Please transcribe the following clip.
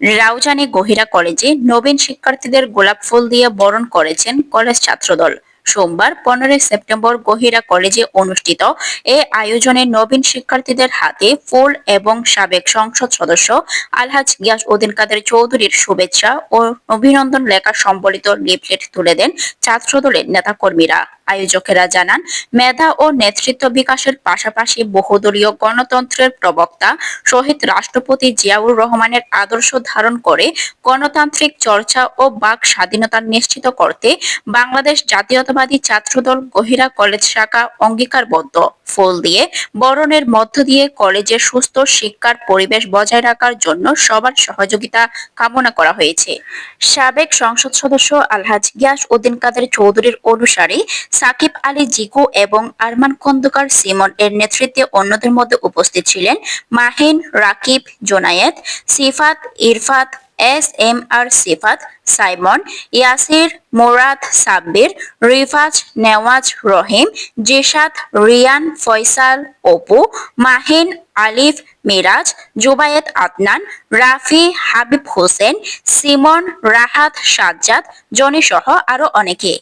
রাউজানে গহিরা কলেজে নবীন শিক্ষার্থীদের গোলাপ ফুল দিয়ে বরণ করেছেন কলেজ ছাত্রদল। সোমবার পনেরোই সেপ্টেম্বর গহিরা কলেজে অনুষ্ঠিত এ আয়োজনে নবীন শিক্ষার্থীদের হাতে ফুল এবং সাবেক সংসদ সদস্য আলহাজ গিয়াস উদ্দিন কাদের চৌধুরীর শুভেচ্ছা ও অভিনন্দন লেখা সম্বলিত লিফলেট তুলে দেন ছাত্রদলের নেতাকর্মীরা। আয়োজকেরা জানান, মেধা ও নেতৃত্ব বিকাশের পাশাপাশি বহুদলীয় গণতন্ত্রের প্রবক্তা শহীদ রাষ্ট্রপতি জিয়াউর রহমানের আদর্শ ধারণ করে গণতান্ত্রিক চর্চা ও বাক স্বাধীনতা নিশ্চিত করতে বাংলাদেশ জাতীয়তাবাদী ছাত্রদল গহিরা কলেজ শাখা অঙ্গীকারবদ্ধ। ফুল দিয়ে বরণের মধ্য দিয়ে কলেজে সুস্থ, শিক্ষার পরিবেশ বজায় রাখার জন্য সবার সহযোগিতা কামনা করা হয়েছে। সাবেক সংসদ সদস্য আলহাজ গিয়াস উদ্দিন কাদের চৌধুরীর অনুসারী সাকিব আলী, জিকু এবং আরমান খন্দকার সিমন এর নেতৃত্বে অন্যদের মধ্যে উপস্থিত ছিলেন Mahin, Rakib Junayed Sifat, Irfat, S M R Sifat, Simon, Yasir, Morad, Sabbir, Rifaz, Newaz, Rahim Jishad Riyan, Faisal, Apu, Mahin, Alif, Miraj, Jubayed Adnan, Rafi, Habib Hossain, Simon, Rahat, Sajjad, Jony সহ আরও অনেকে।